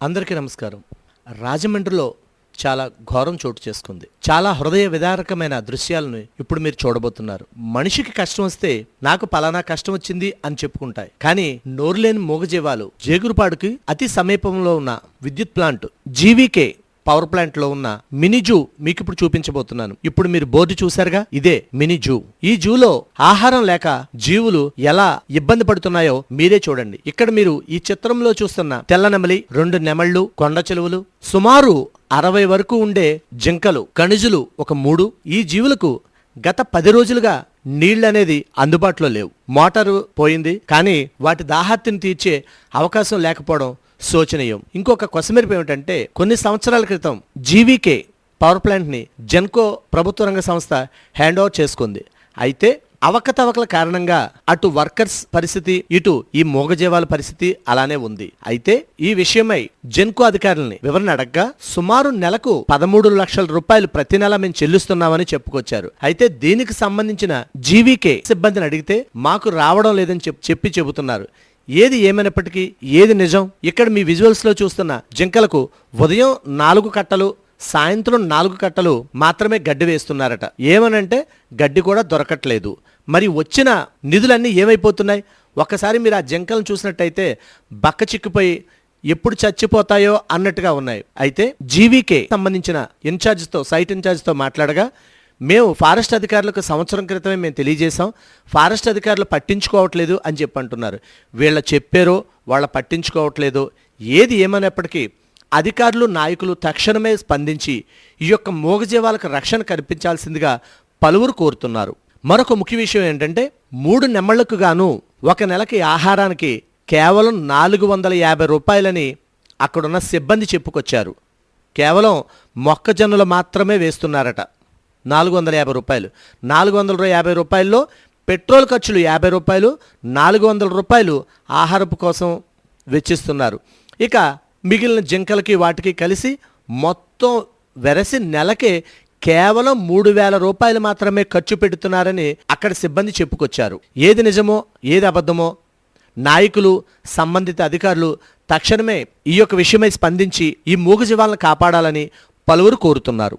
అందరికీ నమస్కారం. రాజమండ్రిలో చాలా ఘోరం చోటు చేసుకుంది. చాలా హృదయ విదారకమైన దృశ్యాలను ఇప్పుడు మీరు చూడబోతున్నారు. మనిషికి కష్టం వస్తే నాకు పలానా కష్టం వచ్చింది అని చెప్పుకుంటాయి. కానీ నోరులేని మూగజీవాలు జేగురుపాడుకి అతి సమీపంలో ఉన్న విద్యుత్ ప్లాంట్ జీవీకే పవర్ ప్లాంట్లో ఉన్న మినీ జూ మీకు ఇప్పుడు చూపించబోతున్నాను. ఇప్పుడు మీరు బోర్డు చూసారుగా ఇదే మినీ జూ. ఈ జూలో ఆహారం లేక జీవులు ఎలా ఇబ్బంది పడుతున్నాయో మీరే చూడండి. ఇక్కడ మీరు ఈ చిత్రంలో చూస్తున్న తెల్ల నెమలి రెండు నెమళ్ళు కొండ చెలువులు సుమారు అరవై వరకు ఉండే జింకలు కణిజులు ఒక మూడు. ఈ జీవులకు గత పది రోజులుగా నీళ్ళనేది అందుబాటులో లేవు. మోటారు పోయింది కానీ వాటి దాహత్తిని తీర్చే అవకాశం లేకపోవడం శోచనీయం. ఇంకొక కొసమెరుపు ఏమిటంటే కొన్ని సంవత్సరాల క్రితం జీవీకే పవర్ ప్లాంట్ని జెన్కో ప్రభుత్వ రంగ సంస్థ హ్యాండ్ ఓవర్ చేసుకుంది. అయితే అవకతవకల కారణంగా అటు వర్కర్స్ పరిస్థితి ఇటు ఈ మూగజీవాల పరిస్థితి అలానే ఉంది. అయితే ఈ విషయమై జెన్కో అధికారులని వివరణ అడగ్గా సుమారు నెలకు పదమూడు లక్షల రూపాయలు ప్రతి నెల మేము చెల్లిస్తున్నామని చెప్పుకొచ్చారు. అయితే దీనికి సంబంధించిన జీవీకే సిబ్బందిని అడిగితే మాకు రావడం లేదని చెప్పి చెబుతున్నారు. ఏది ఏమైనప్పటికీ ఏది నిజం ఇక్కడ మీ విజువల్స్లో చూస్తున్న జింకలకు ఉదయం నాలుగు కట్టలు సాయంత్రం నాలుగు కట్టలు మాత్రమే గడ్డి వేస్తున్నారట. ఏమనంటే గడ్డి కూడా దొరకట్లేదు. మరి వచ్చిన నిధులన్నీ ఏమైపోతున్నాయి? ఒక్కసారి మీరు ఆ జింకలను చూసినట్టయితే బక్క చిక్కిపోయి ఎప్పుడు చచ్చిపోతాయో అన్నట్టుగా ఉన్నాయి. అయితే జీవీకే సంబంధించిన ఇన్ఛార్జ్తో సైట్ ఇన్ఛార్జ్తో మాట్లాడగా మేము ఫారెస్ట్ అధికారులకు సంవత్సరం క్రితమే మేము తెలియజేశాం. ఫారెస్ట్ అధికారులు పట్టించుకోవట్లేదు అని చెప్పి అంటున్నారు. వీళ్ళ చెప్పారో వాళ్ళ పట్టించుకోవట్లేదో ఏది ఏమైనప్పటికీ అధికారులు నాయకులు తక్షణమే స్పందించి ఈ యొక్క మూగజీవాలకు రక్షణ కల్పించాల్సిందిగా పలువురు కోరుతున్నారు. మరొక ముఖ్య విషయం ఏంటంటే మూడు నెమళ్ళకు గాను ఒక నెలకి ఆహారానికి కేవలం నాలుగు వందల యాభై రూపాయలని అక్కడున్న సిబ్బంది చెప్పుకొచ్చారు. కేవలం మొక్కజొన్నలు మాత్రమే వేస్తున్నారట. నాలుగు వందల యాభై రూపాయలు. నాలుగు వందల యాభై రూపాయల్లో పెట్రోల్ ఖర్చులు యాభై రూపాయలు నాలుగు వందల రూపాయలు ఆహారపు కోసం వెచ్చిస్తున్నారు. ఇక మిగిలిన జింకలకి వాటికి కలిసి మొత్తం వెరసి నెలకే కేవలం మూడు వేల రూపాయలు మాత్రమే ఖర్చు పెడుతున్నారని అక్కడ సిబ్బంది చెప్పుకొచ్చారు. ఏది నిజమో ఏది అబద్ధమో నాయకులు సంబంధిత అధికారులు తక్షణమే ఈ యొక్క విషయమై స్పందించి ఈ మూగజీవాలను కాపాడాలని పలువురు కోరుతున్నారు.